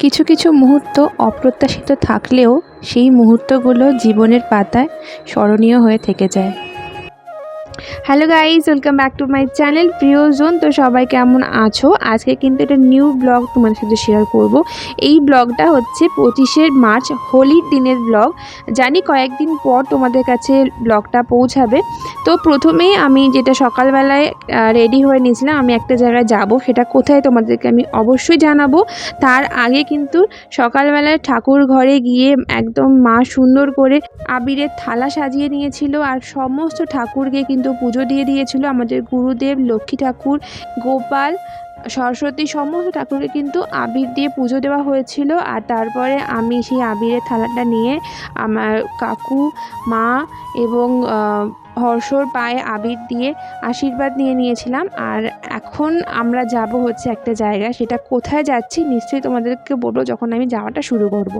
কিছু কিছু মুহূর্ত অপ্রত্যাশিত থাকলেও সেই মুহূর্তগুলো জীবনের পাতায় স্মরণীয় হয়ে থেকে যায়। Hello guys welcome back to my channel প্রিয়জন। তো সবাই কেমন আছো? আজকে কিন্তু একটা নিউ ব্লগ তোমাদের সাথে শেয়ার করব। এই ব্লগটা হচ্ছে পঁচিশে মার্চ, হোলির দিনের ব্লগ। জানি কয়েকদিন পর তোমাদের কাছে ব্লগটা পৌঁছাবে। তো প্রথমেই আমি যেটা সকালবেলায় রেডি হয়ে নিয়েছিলাম, আমি একটা জায়গায় যাব, সেটা কোথায় তোমাদেরকে আমি অবশ্যই জানাব। তার আগে কিন্তু সকালবেলায় ঠাকুর ঘরে গিয়ে একদম মা সুন্দর করে আবিরের থালা সাজিয়ে নিয়েছিল, আর সমস্ত ঠাকুরকে কিন্তু পুজো দিয়ে দিয়েছিল। আমাদের গুরুদেব, লক্ষ্মী ঠাকুর, গোপাল, সরস্বতী সমস্ত ঠাকুরকে কিন্তু আবির দিয়ে পুজো দেওয়া হয়েছিল। আর তারপরে আমি সেই আবিরের থালাটা নিয়ে আমার কাকু, মা এবং হর্ষর পায়ে আবির দিয়ে আশীর্বাদ নিয়ে নিয়েছিলাম। আর এখন আমরা যাব হচ্ছে একটা জায়গায়। সেটা কোথায় যাচ্ছি নিশ্চয়ই তোমাদেরকে বলব যখন আমি যাওয়াটা শুরু করব।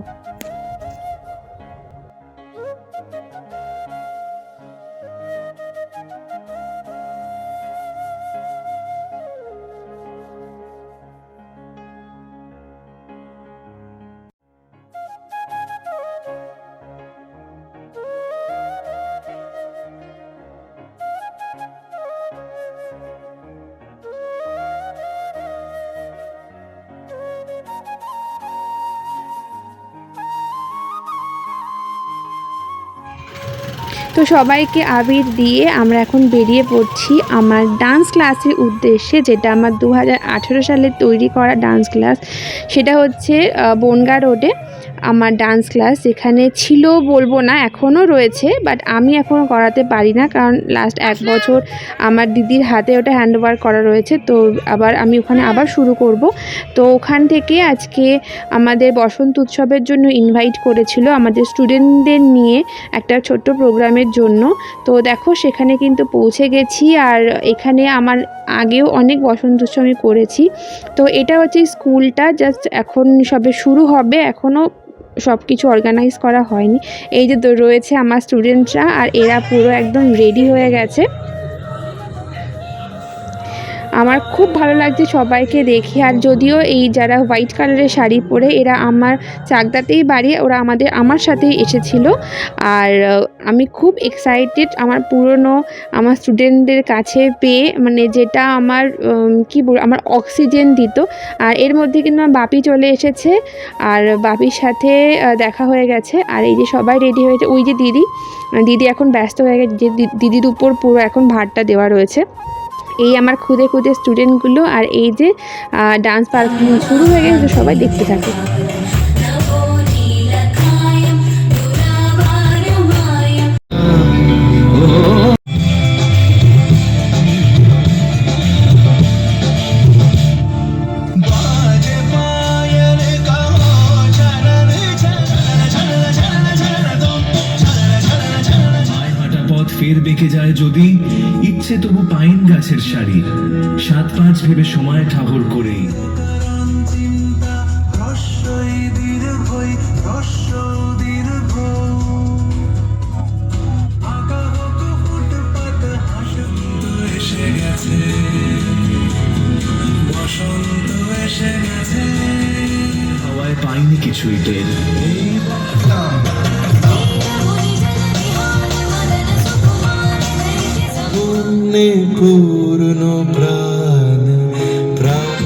তো সবাইকে আবির দিয়ে আমরা এখন বেরিয়ে পড়ছি আমার ডান্স ক্লাসের উদ্দেশ্যে, যেটা আমার দু হাজার আঠেরো সালে তৈরি করা ডান্স ক্লাস সেটা হচ্ছে বনগা রোডে আমার ডান্স ক্লাস এখানে ছিল বলব না এখনও রয়েছে বাট আমি এখনও করাতে পারি না কারণ লাস্ট এক বছর আমার দিদির হাতে ওটা হ্যান্ড ওভার করা রয়েছে তো আবার আমি ওখানে আবার শুরু করব। তো ওখান থেকে আজকে আমাদের বসন্ত উৎসবের জন্য ইনভাইট করেছিল আমাদের স্টুডেন্টদের নিয়ে একটা ছোট্ট প্রোগ্রামের জন্য। তো দেখো সেখানে কিন্তু পৌঁছে গেছি আর এখানে আমার আগেও অনেক বসন্ত উৎসব আমি করেছি। তো এটা হচ্ছে স্কুলটা জাস্ট এখন সবে শুরু হবে এখনও সব কিছু অর্গানাইজ করা হয়নি। এই যে রয়েছে আমার স্টুডেন্টরা আর এরা পুরো একদম রেডি হয়ে গেছে। আমার খুব ভালো লাগছে সবাইকে দেখে। আর যদিও এই যারা হোয়াইট কালারের শাড়ি পরে এরা আমার চাকদাতেই বাড়ি, ওরা আমাদের, আমার সাথেই এসেছিল। আর আমি খুব এক্সাইটেড আমার পুরনো, আমার স্টুডেন্টদের কাছে পেয়ে মানে যেটা আমার কি বলব আমার অক্সিজেন দিত। আর এর মধ্যে কিন্তু আমার বাপি চলে এসেছে। আর বাপির সাথে দেখা হয়ে গেছে। আর এই যে সবাই রেডি হয়েছে, ওই যে দিদি দিদি এখন ব্যস্ত হয়ে গেছে দিদির উপর পুরো এখন ভারটা দেওয়া রয়েছে। এই আমার খুদে খুদে স্টুডেন্টগুলো আর এই যে ডান্স পারফরমেন্স শুরু হয়ে গেছে, সবাই দেখতে থাকে ফের বেঁকে যায় যদি, ইচ্ছে তবু পাইন গাছের শাড়ি সাত পাঁচ ভেবে সময় ঠাহর করে। বসন্ত এসে গেছে হাওয়ায় পাইনি কিছুই টের। পুণ্যে পূর্ণ প্রাণ প্রাণ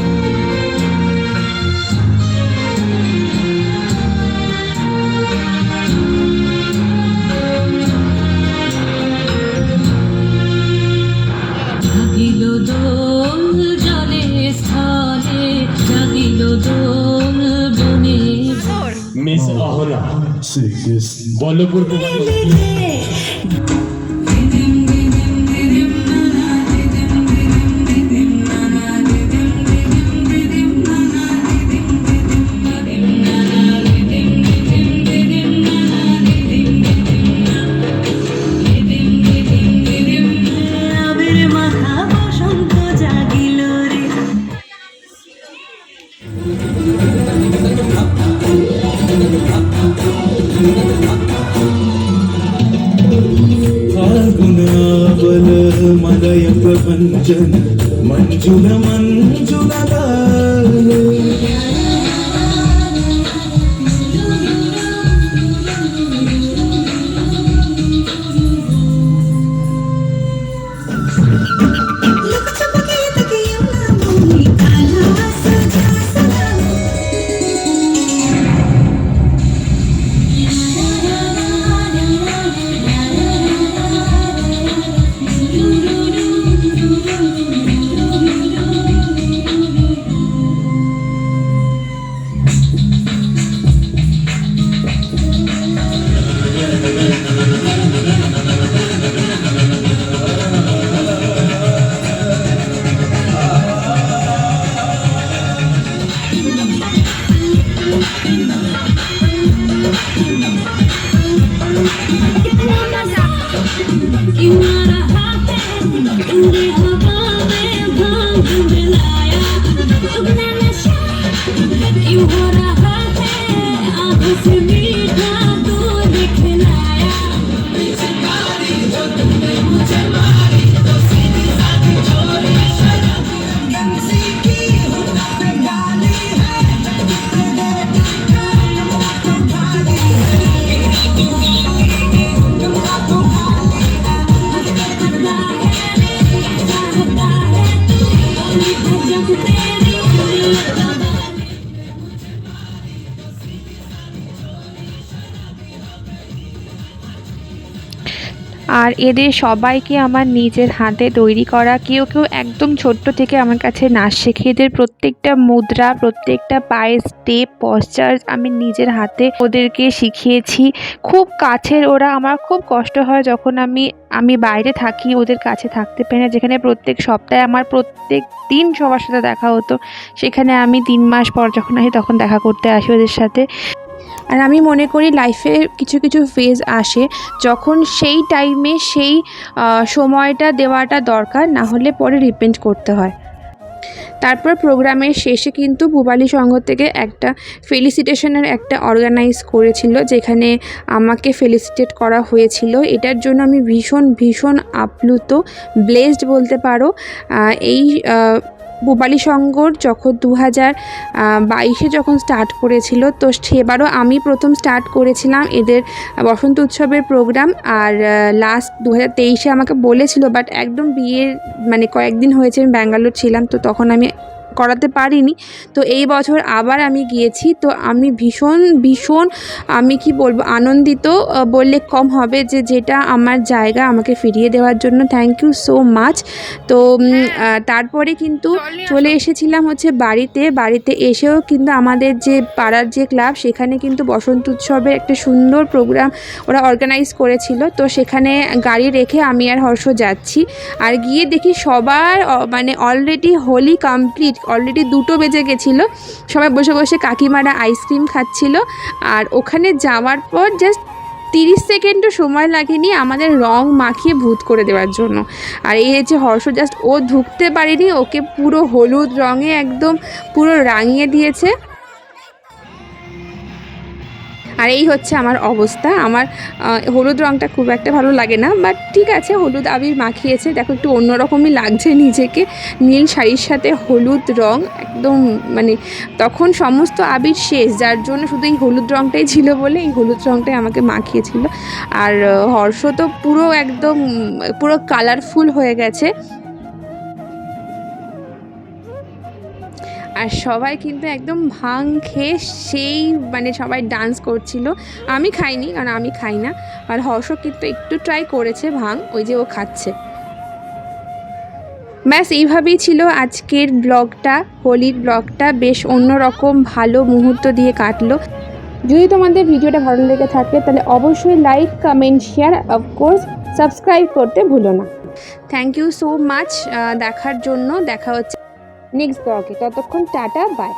জাগিল দোল জলে স্থলে জাগিল দোল বনে। মিস অহনা। বল্লভপুর మదయ ప్రపంచన మంజుల మంజులగా আর এদের সবাইকে আমার নিজের হাতে তৈরি করা, কেউ কেউ একদম ছোট্ট থেকে আমার কাছে নাচ শেখে এদের প্রত্যেকটা মুদ্রা, প্রত্যেকটা পায়ে স্টেপ পশ্চার আমি নিজের হাতে ওদেরকে শিখিয়েছি। খুব কাছের ওরা, আমার খুব কষ্ট হয় যখন আমি আমি বাইরে থাকি, ওদের কাছে থাকতে পারি না। যেখানে প্রত্যেক সপ্তাহে আমার প্রত্যেক দিন সবার সাথে দেখা হতো। সেখানে আমি তিন মাস পর যখন আসি, তখন দেখা করতে আসি ওদের সাথে। আর আমি মনে করি লাইফে কিছু কিছু ফেজ আসে যখন সেই টাইমে সেই সময়টা দেওয়াটা দরকার, না হলে পরে রিপেন্ট করতে হয়। তারপর প্রোগ্রামের শেষে কিন্তু পুবালি সংঘ থেকে একটা ফেলিসিটেশনের একটা অর্গানাইজ করেছিল, যেখানে আমাকে ফেলিসিটেট করা হয়েছিল। এটার জন্য আমি ভীষণ ভীষণ আপ্লুত ব্লেসড বলতে পারো। এই পুবালি সংঘর যখন দু হাজার বাইশে যখন স্টার্ট করেছিল, তো সেবারও আমি প্রথম স্টার্ট করেছিলাম এদের বসন্ত উৎসবের প্রোগ্রাম আর লাস্ট দু হাজার তেইশে আমাকে বলেছিল বাট একদম বিয়ের মানে কয়েকদিন হয়েছে আমি ব্যাঙ্গালোর ছিলাম, তো তখন আমি করাতে পারিনি। তো এই বছর আবার আমি গিয়েছি। তো আমি ভীষণ ভীষণ, আমি কি বলব, আনন্দিত বললে কম হবে যে যেটা আমার জায়গা আমাকে ফিরিয়ে দেওয়ার জন্য। থ্যাংক ইউ সো মাচ তো তারপরে কিন্তু চলে এসেছিলাম হচ্ছে বাড়িতে। বাড়িতে এসেও কিন্তু আমাদের যে পাড়ার যে ক্লাব, সেখানে কিন্তু বসন্ত উৎসবের একটা সুন্দর প্রোগ্রাম ওরা অর্গানাইজ করেছিল। তো সেখানে গাড়ি রেখে আমি আর হর্ষ যাচ্ছি। আর গিয়ে দেখি সবার মানে অলরেডি হোলি কমপ্লিট অলরেডি দুটো বেজে গেছিল। সবাই বসে বসে কাকিমারা আইসক্রিম খাচ্ছিল। আর ওখানে যাওয়ার পর জাস্ট তিরিশ সেকেন্ডও সময় লাগেনি আমাদের রং মাখিয়ে ভূত করে দেওয়ার জন্য। আর এই হচ্ছে হর্ষ জাস্ট ও ঢুকতে পারেনি, ওকে পুরো হলুদ রঙে একদম পুরো রাঙিয়ে দিয়েছে। আর এই হচ্ছে আমার অবস্থা। আমার হলুদ রঙটা খুব একটা ভালো লাগে না বাট ঠিক আছে, হলুদ আবির মাখিয়েছে। দেখো, একটু অন্যরকমই লাগছে নিজেকে। নীল শাড়ির সাথে হলুদ রং একদম মানে তখন সমস্ত আবির শেষ, যার জন্য শুধু এই হলুদ রঙটাই ছিল বলে এই হলুদ রঙটাই আমাকে মাখিয়েছিল। আর হর্ষ তো পুরো একদম, পুরো কালারফুল হয়ে গেছে। আর সবাই কিন্তু একদম ভাং খেয়ে সেই মানে সবাই ডান্স করছিল। আমি খাইনি, কারণ আমি খাই না। আর হর্ষ কিন্তু একটু ট্রাই করেছে ভাং, ওই যে ও খাচ্ছে। ব্যাস, এইভাবেই ছিল আজকের ব্লগটা, হোলির ব্লগটা। বেশ অন্যরকম ভালো মুহূর্ত দিয়ে কাটলো। যদি তোমাদের ভিডিওটা ভালো লেগে থাকে, তাহলে অবশ্যই like comment share of course subscribe করতে ভুলো না। থ্যাংক ইউ সো মাচ দেখার জন্য। দেখা হচ্ছে নেক্সট ব্লগে। ততক্ষণ টাটা বাই।